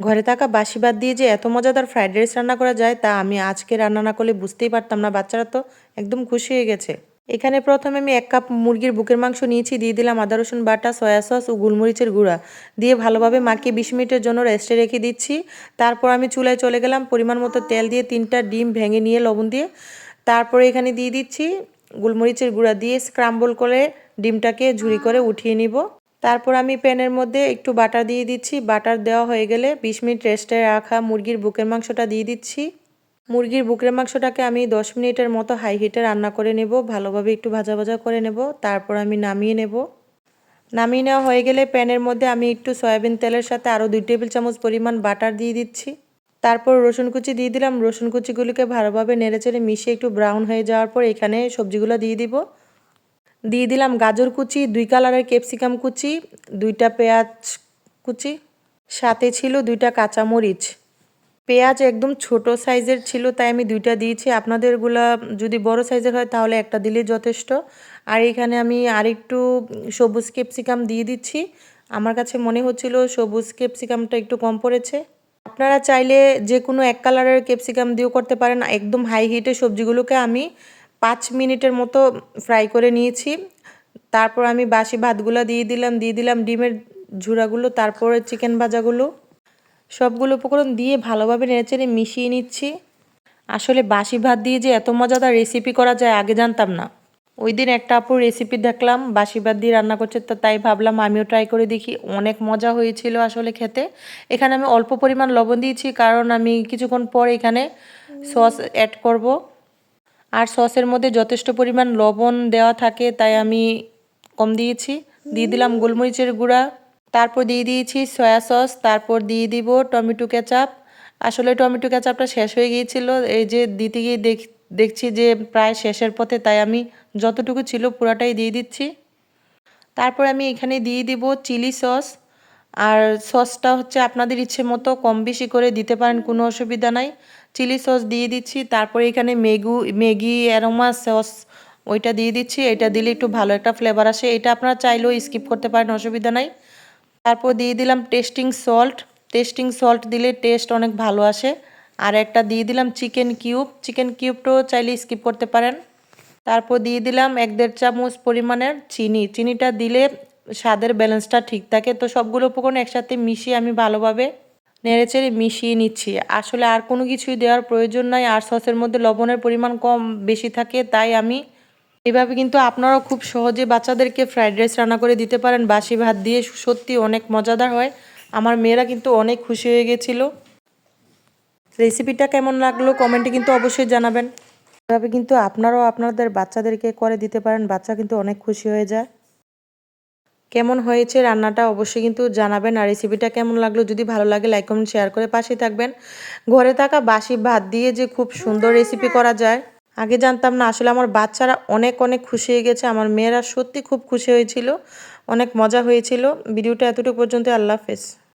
ঘরে থাকা বাসি ভাত দিয়ে যে এত মজাদার ফ্রাইড রাইস রান্না করা যায় তা আমি আজকে রান্না না করলে বুঝতেই পারতাম না। বাচ্চারা তো একদম খুশি হয়ে গেছে। এখানে প্রথমে আমি এক কাপ মুরগির বুকের মাংস নিয়েছি, দিয়ে দিলাম আদা, রসুন, বাটা, সয়া সস ও গোলমরিচের গুঁড়া। দিয়ে ভালোভাবে মাখিয়ে বিশ মিনিটের জন্য রেস্টে রেখে দিচ্ছি। তারপর আমি চুলায় চলে গেলাম, পরিমাণ মতো তেল দিয়ে তিনটা ডিম ভেঙে নিয়ে লবণ দিয়ে। তারপরে এখানে দিয়ে দিচ্ছি গোলমরিচের গুঁড়া দিয়ে স্ক্রাম্বল করে ডিমটাকে ঝুরি করে উঠিয়ে নিব। তারপর আমি প্যানের মধ্যে একটু বাটার দিয়ে দিচ্ছি। বাটার দেওয়া হয়ে গেলে বিশ মিনিট রেস্টে রাখা মুরগির বুকের মাংসটা দিয়ে দিচ্ছি। মুরগির বুকের মাংসটাকে আমি দশ মিনিটের মতো হাই হিটে রান্না করে নেব। ভালোভাবে একটু ভাজা ভাজা করে নেব। তারপর আমি নামিয়ে নেব। নামিয়ে নেওয়া হয়ে গেলে প্যানের মধ্যে আমি একটু সয়াবিন তেলের সাথে আরও দুই টেবিল চামচ পরিমাণ বাটার দিয়ে দিচ্ছি। তারপর রসুন কুচি দিয়ে দিলাম। রসুন কুচিগুলিকে ভালোভাবে নেড়েচেড়ে মিশিয়ে একটু ব্রাউন হয়ে যাওয়ার পর এখানে সবজিগুলো দিয়ে দিব। দিয়ে দিলাম গাজর কুচি, দুই কালারের ক্যাপসিকাম কুচি, দুইটা পেঁয়াজ কুচি, সাথে ছিল দুইটা কাঁচামরিচ। পেঁয়াজ একদম ছোট সাইজের ছিল, তাই আমি দুইটা দিয়েছি। আপনাদেরগুলা যদি বড় সাইজের হয়, তাহলে একটা দিলেই যথেষ্ট। আর এখানে আমি আরেকটু সবুজ ক্যাপসিকাম দিয়ে দিচ্ছি। আমার কাছে মনে হচ্ছিল সবুজ ক্যাপসিকামটা একটু কম পড়েছে। আপনারা চাইলে যে কোনো এক কালারের ক্যাপসিকাম দিয়েও করতে পারেন। একদম হাই হিটে সবজিগুলোকে আমি পাঁচ মিনিটের মতো ফ্রাই করে নিয়েছি। তারপর আমি বাসি ভাতগুলো দিয়ে দিলাম দিয়ে দিলাম ডিমের ঝুড়াগুলো, তারপরে চিকেন ভাজাগুলো। সবগুলো উপকরণ দিয়ে ভালোভাবে নেড়েচেড়ে মিশিয়ে নিচ্ছি। আসলে বাসি ভাত দিয়ে যে এত মজাদার রেসিপি করা যায় আগে জানতাম না। ওই দিন একটা আপুর রেসিপি দেখলাম, বাসি ভাত দিয়ে রান্না করছে, তো তাই ভাবলাম আমিও ট্রাই করে দেখি, অনেক মজা হয়েছিল আসলে খেতে। এখানে আমি অল্প পরিমাণ লবণ দিয়েছি, কারণ আমি কিছুক্ষণ পর এখানে সস অ্যাড করব। আর সসের মধ্যে যথেষ্ট পরিমাণ লবণ দেওয়া থাকে, তাই আমি কম দিয়েছি। দিয়ে দিলাম গোলমরিচের গুঁড়া, তারপর দিয়ে দিয়েছি সয়া সস, তারপর দিয়ে দিব টমেটো কেচাপ। আসলে টমেটো কেচাপটা শেষ হয়ে গিয়েছিল, এই যে দিতে গিয়ে দেখ, দেখছি যে প্রায় শেষের পথে, তাই আমি যতটুকু ছিল পুরাটাই দিয়ে দিচ্ছি। তারপর আমি এখানে দিয়ে দিব চিলি সস। আর সসটা হচ্ছে আপনাদের ইচ্ছে মতো কম বেশি করে দিতে পারেন, কোনো অসুবিধা নাই। চিলি সস দিয়ে দিচ্ছি, তারপরে এখানে মেগু ম্যাগি, অ্যারোমা সস ওইটা দিয়ে দিচ্ছি, এটা দিলে একটু ভালো একটা ফ্লেভার আসে। এটা আপনারা চাইলেও স্কিপ করতে পারেন, অসুবিধা নাই। তারপর দিয়ে দিলাম টেস্টিং সল্ট টেস্টিং সল্ট দিলে টেস্ট অনেক ভালো আসে। আর একটা দিয়ে দিলাম চিকেন কিউব চিকেন কিউবটাও চাইলে স্কিপ করতে পারেন। তারপর দিয়ে দিলাম এক দেড় চামচ পরিমাণের চিনি। চিনিটা দিলে স্বাদের ব্যালেন্সটা ঠিক থাকে, তো সবগুলো উপকরণ একসাথে মিশিয়ে আমি ভালোভাবে নেড়েচেড়ে মিশিয়ে নিচ্ছি। আসলে আর কোনো কিছুই দেওয়ার প্রয়োজন নাই, আর সসের মধ্যে লবণের পরিমাণ কম বেশি থাকে, তাই আমি এভাবে কিন্তু আপনারাও খুব সহজে বাচ্চাদেরকে ফ্রাইড রাইস রান্না করে দিতে পারেন। বাসি ভাত দিয়ে সত্যি অনেক মজাদার হয়। আমার মেয়েরা কিন্তু অনেক খুশি হয়ে গেছিল। রেসিপিটা কেমন লাগল কমেন্টে কিন্তু অবশ্যই জানাবেন। এভাবে কিন্তু আপনারাও আপনাদের বাচ্চাদেরকে করে দিতে পারেন। বাচ্চা কিন্তু অনেক খুশি হয়ে যায়। কেমন হয়েছে রান্নাটা অবশ্যই কিন্তু জানাবেন। আর রেসিপিটা কেমন লাগল যদি ভালো লাগে লাইক কমেন্ট শেয়ার করে পাশে থাকবেন। ঘরে থাকা বাসি ভাত দিয়ে যে খুব সুন্দর রেসিপি করা যায়। আগে জানতাম না, আসলে আমার বাচ্চারা অনেক অনেক খুশি হয়ে গেছে। আমার মেয়েরা সত্যি খুব খুশি হয়েছিল, অনেক মজা হয়েছিল। ভিডিওটা এতটুকু পর্যন্ত, আল্লাহ হাফেজ।